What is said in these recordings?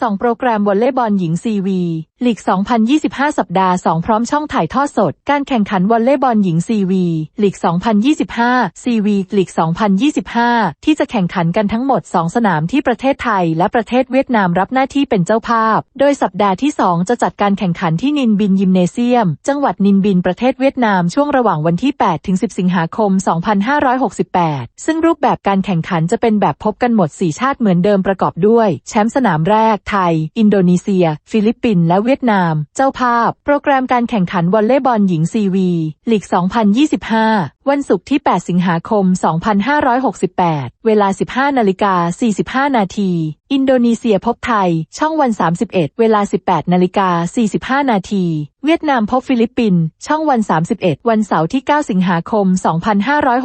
สองโปรแกรมวอลเลย์บอลหญิงซีวีลีก 2025 สัปดาห์ 2 พร้อมช่องถ่ายทอดสด การแข่งขันวอลเลย์บอลหญิงซีวีลีก 2025ซีวีลีก 2025 ที่จะแข่งขันกันทั้งหมด 2 สนามที่ประเทศไทย และประเทศเวียดนามรับหน้าที่เป็นเจ้าภาพ โดยสัปดาห์ที่ 2 จะจัดการแข่งขันที่นินบินยิมเนเซียม จังหวัดนินบินประเทศเวียดนามช่วงระหว่างวันที่ 8 ถึง 10 สิงหาคม 2568 ซึ่งรูปแบบการแข่งขันจะเป็นแบบพบกันหมด 4 ชาติเหมือนเดิมประกอบด้วย แชมป์สนามแรกไทย อินโดนีเซีย ฟิลิปปินส์และเวียดนาม เจ้าภาพ โปรแกรมการแข่งขันวอลเลย์บอลหญิงซีวีลีก 2025 วันศุกร์ที่ 8 สิงหาคม 2568 เวลา 15 นาฬิกา 45 นาที อินโดนีเซียพบไทย ช่องวัน 31 เวลา 18 นาฬิกา 45 นาที เวียดนามพบฟิลิปปินส์ ช่องวัน 31 วันเสาร์ที่ 9 สิงหาคม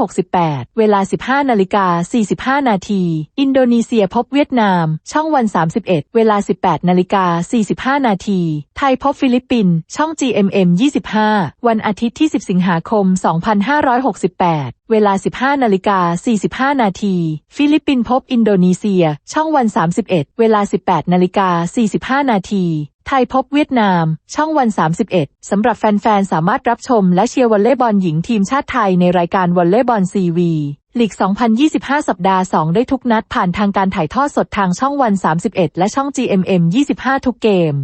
2568 เวลา 15 นาฬิกา 45 นาที อินโดนีเซียพบเวียดนาม ช่องวัน 31 เวลา 18 นาฬิกา 45 นาที ไทยพบฟิลิปปินส์ช่อง GMM 25 วันอาทิตย์ที่ 10 สิงหาคม 2568 เวลา 15 นาฬิกา 45 นาที ฟิลิปปินส์พบอินโดนีเซีย ช่องวัน 31 เวลา 18 นาฬิกา 45 นาทีไทยพบเวียดนาม ช่องวัน 31 สำหรับแฟน ๆ สามารถรับชมและเชียร์วอลเลย์บอลหญิงทีมชาติไทยในรายการวอลเลย์บอลซีวีลีก 2025 สัปดาห์ 2 ได้ทุกนัดผ่านทางการถ่ายทอดสดทางช่องวัน 31 และช่อง GMM 25 ทุกเกม